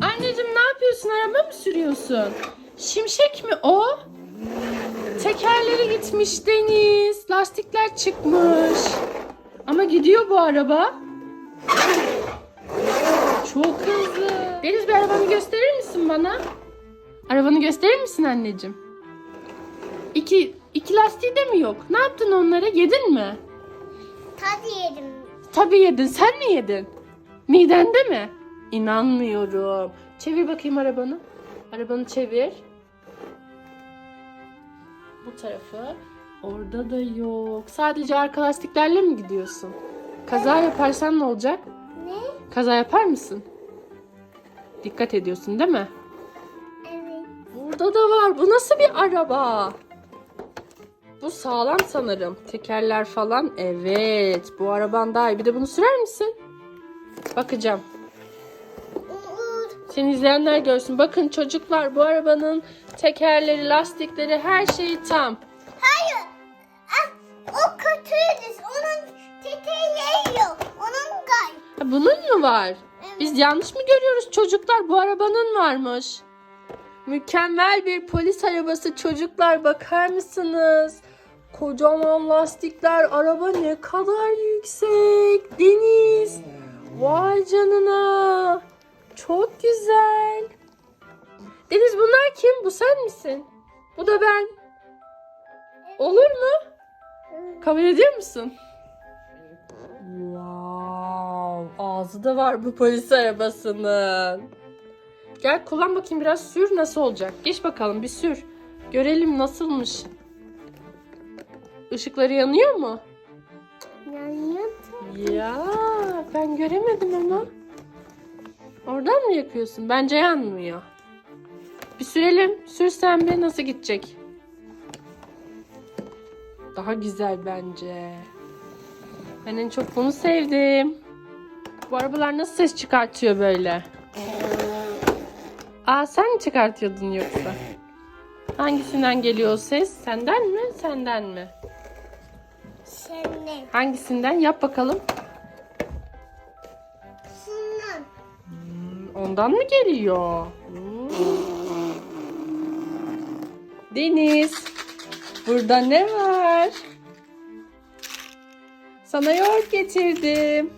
Anneciğim ne yapıyorsun? Araba mı sürüyorsun? Şimşek mi o? Tekerleri gitmiş Deniz. Lastikler çıkmış. Ama gidiyor bu araba. Çok hızlı. Deniz bir arabanı gösterir misin bana? Arabanı gösterir misin anneciğim? İki, iki lastiği de mi yok? Ne yaptın onlara? Yedin mi? Tadı yedim. Tabii yedin. Sen mi yedin? Midende mi? İnanmıyorum. Çevir bakayım arabanı. Arabanı çevir. Bu tarafı. Orada da yok. Sadece arka lastiklerle mi gidiyorsun? Kaza yaparsan ne olacak? Ne? Kaza yapar mısın? Dikkat ediyorsun değil mi? Evet. Burada da var. Bu nasıl bir araba? Bu sağlam sanırım. Tekerler falan. Evet. Bu araban daha iyi. Bir de bunu sürer misin? Bakacağım. Seni izleyenler görsün. Bakın çocuklar bu arabanın tekerleri, lastikleri her şeyi tam. Hayır. Ah, o kötüydü. Onun teteyi yok. Onun gay. Ha, bunun mu var? Biz yanlış mı görüyoruz çocuklar? Bu arabanın varmış. Mükemmel bir polis arabası çocuklar bakar mısınız? Kocaman lastikler, araba ne kadar yüksek. Deniz. Vay canına. Çok güzel. Deniz bunlar kim? Bu sen misin? Bu da ben. Olur mu? Kabul ediyor musun? Wow, ağzı da var bu polis arabasının. Gel kullan bakayım biraz sür nasıl olacak. Geç bakalım bir sür. Görelim nasılmış. Işıkları yanıyor mu? Yanıyor. Ya ben göremedim ama. Oradan mı yakıyorsun? Bence yanmıyor. Bir sürelim. Sürsen bir nasıl gidecek? Daha güzel bence. Ben en çok bunu sevdim. Bu arabalar nasıl ses çıkartıyor böyle? Aa sen mi çıkartıyordun yoksa? Hangisinden geliyor o ses? Senden mi? Senden mi? Senden. Hangisinden? Yap bakalım. Şundan. Ondan mı geliyor? Deniz, burada ne var? Sana yoğurt getirdim.